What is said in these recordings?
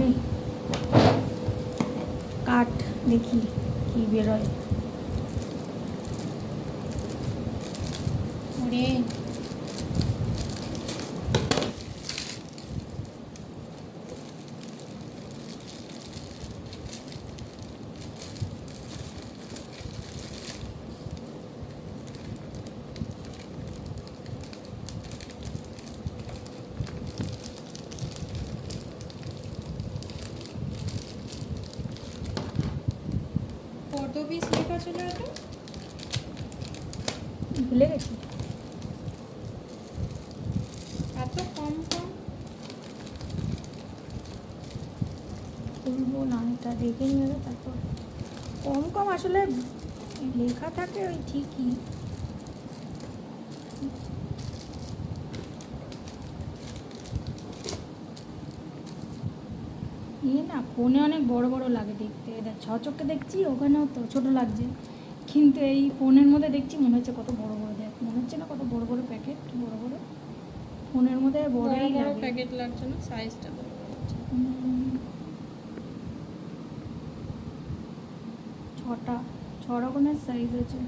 নেই কাঠ দেখি কি বেরোয়। ওরে। কত পিস লেখা ছিল এটা? ভুলে গেছি। এত কম কম? খুলবো না এটা দেখে নিয়ে তারপর। কম কম আসলে লেখা থাকে ওই ঠিকই ইয়ে না ফোনে অনেক বড় বড় লাগে দেখতে। এটা ছ চোখে দেখছি ওখানেও তো ছোট লাগছে। কিন্তু এই ফোনের মধ্যে দেখছি মনে হচ্ছে কত বড় বড় দেখ মনে হচ্ছে না কত বড় বড় প্যাকেট বড় বড়? ফোনের মধ্যে বড় বড়ই বড় লাগে। প্যাকেট লাগছে না সাইজটা। ছটা ছ রকমের সাইজ আছে।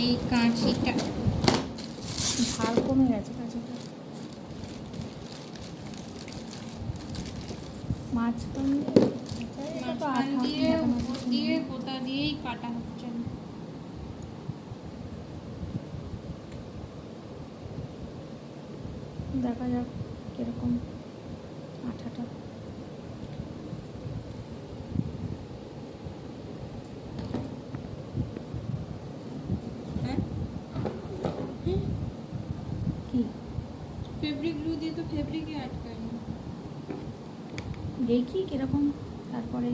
এই কাঁচিটা ঝাল কমে গেছে কাঁচাটা মাঝখান দিয়ে আচ্ছা, এটা তো মাঝখান আঠা দিয়ে মাঝামাঝি উপর দিয়ে কোথা দিয়েই কাটা হচ্ছে না দেখা যাক কীরকম আঠাটা হ্যাঁ কি ফেব্রিক গ্লু দিয়ে তো ফেব্রিকই আটকায় না দেখি কীরকম তারপরে।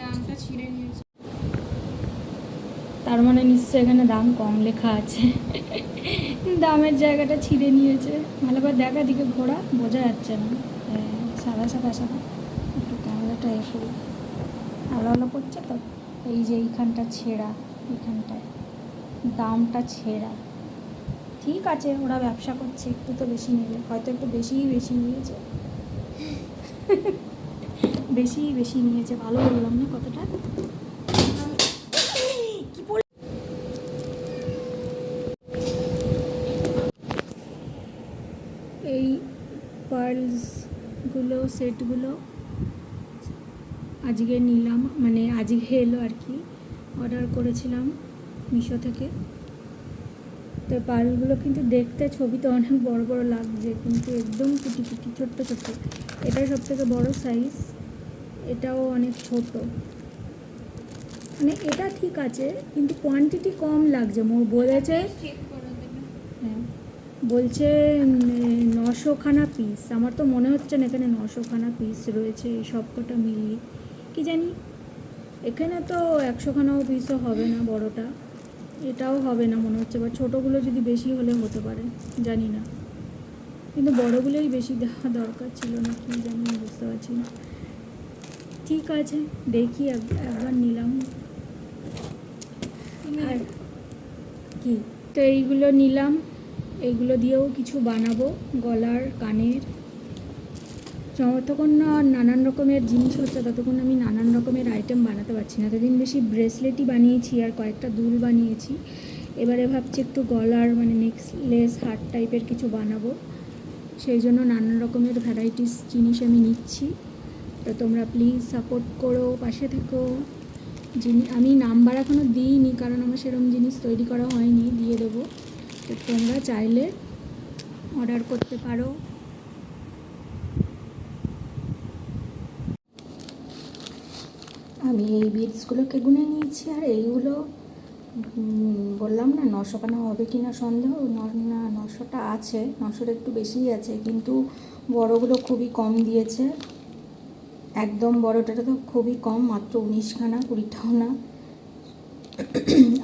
দামটা ছিঁড়ে নিয়েছে। তার মানে নিশ্চয়ই এখানে দাম কম লেখা আছে। দামের জায়গাটা ছিঁড়ে নিয়েছে। ভালো করে দেখা দিকে ঘোরা বোঝা যাচ্ছে না। হ্যাঁ, সাদা সাদা সাদা। একটু ক্যামেরাটা এ করি। আলো আলো করছে তো? এই যে এইখানটা ছেঁড়া এইখানটায়। দামটা ছেঁড়া। ঠিক আছে, ওরা ব্যবসা করছে, একটু তো বেশি নেবে, হয়তো একটু বেশিই বেশি নিয়েছে। বেশি বেশি নিয়েছে, ভালো বললাম না কতটা এই পার্লসগুলো, সেটগুলো আজকে নিলাম মানে আজকে এলো আর কি। অর্ডার করেছিলাম মিশো থেকে। তো পার্লগুলো কিন্তু দেখতে ছবিতে অনেক বড় বড় লাগছে কিন্তু একদম কুটি কুটি ছোট্ট ছোট্ট। এটাই সব থেকে বড় সাইজ এটাও অনেক ছোট। মানে এটা ঠিক আছে কিন্তু কোয়ান্টিটি কম লাগছে। মোর বলেছে হ্যাঁ বলছে নশোখানা পিস আমার তো মনে হচ্ছে না এখানে নশোখানা পিস রয়েছে সব কটা মিলিয়ে। কি জানি এখানে তো একশোখানাও পিসও হবে না বড়টা। এটাও হবে না মনে হচ্ছে বা ছোটোগুলো যদি বেশি হলে হতে পারে জানি না। কিন্তু বড়োগুলোই বেশি দেওয়া দরকার ছিল না কি জানি বুঝতে পারছি না। ঠিক আছে দেখি এক- একবার নিলাম। আর কি? তো এইগুলো নিলাম এইগুলো দিয়েও কিছু বানাবো গলার কানের। যতক্ষণ না নানান রকমের জিনিস হচ্ছে, ততক্ষণ আমি নানান রকমের আইটেম বানাতে পারছি না। এতদিন বেশি ব্রেসলেটই বানিয়েছি আর কয়েকটা দুল বানিয়েছি। এবারে ভাবছি একটু গলার মানে নেকলেস হার্ট টাইপের কিছু বানাবো। সেই জন্য নানান রকমের ভ্যারাইটিস জিনিস আমি নিচ্ছি। তো তোমরা প্লিজ সাপোর্ট করো, পাশে থেকো। যিনি, আমি নাম্বার এখনও দিইনি, কারণ আমার সেরকম জিনিস তৈরি করা হয়নি, দিয়ে দেবো। তো তোমরা চাইলে অর্ডার করতে পারো। আমি এই বিটসগুলোকে গুনে নিয়েছি আর এইগুলো বললাম না নশো খানা হবে কি না সন্দেহ, ন- নশোটা আছে, নশোর একটু বেশিই আছে, কিন্তু বড়গুলো খুবই কম দিয়েছে। একদম বড়টা তো খুবই কম, মাত্র উনিশখানা, কুড়িটাও না।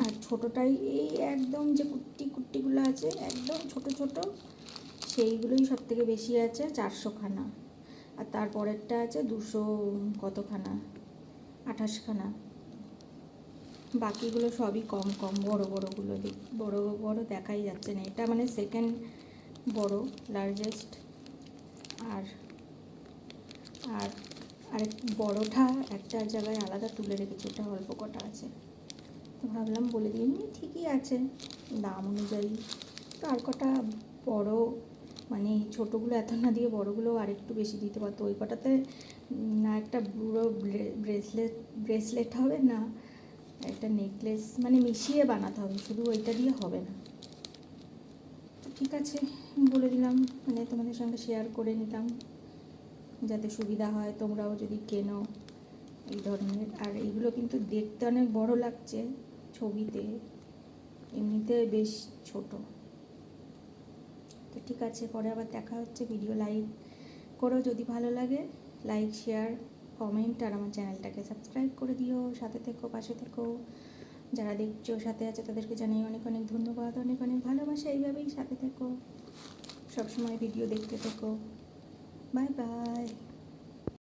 আর ছোটোটাই এই একদম যে কুট্টি কুট্টিগুলো আছে, একদম ছোট ছোট, সেইগুলোই সব থেকে বেশি আছে, চারশোখানা। আর তারপরেরটা আছে দুশো কতখানা। আঠাশখানা। বাকিগুলো সবই কম কম, বড়, বড়গুলো বড় বড় দেখাই যাচ্ছে না। এটা মানে সেকেন্ড বড় লার্জেস্ট আর আর আরেক বড়টা একটা জায়গায় আলাদা তুলে রেখেছি, ওটা অল্প কটা আছে। তো ভাবলাম বলে দিই ঠিকই আছে। দাম অনুযায়ী তো আর কটা বড় মানে ছোটোগুলো এত না দিয়ে বড়গুলো আরেকটু বেশি দিতে পারতো। ওই কটাতে না একটা পুরো ব্রেসলেট ব্রেসলেট হবে না, একটা নেকলেস মানে মিশিয়ে বানাতে হবে, শুধু ওইটা দিয়ে হবে না। ঠিক আছে, বলে দিলাম মানে তোমাদের সঙ্গে শেয়ার করে নিলাম যাতে সুবিধা হয়, তোমরাও যদি কেনো এই ধরনের। আর এইগুলো কিন্তু দেখতে অনেক বড় লাগছে ছবিতে, এমনিতে বেশ ছোট। ঠিক আছে, পরে আবার দেখা হচ্ছে ভিডিও লাইক করো যদি ভালো লাগে লাইক শেয়ার কমেন্ট আর আমার চ্যানেলটাকে সাবস্ক্রাইব করে দিও। সাথে থেকো, পাশে থেকো। যারা দেখছ, সাথে আছে, তাদেরকে জানাই অনেক অনেক ধন্যবাদ, অনেক অনেক ভালোবাসা। এইভাবেই সাথে থেকো। সবসময় ভিডিও দেখতে থেকো। Bye bye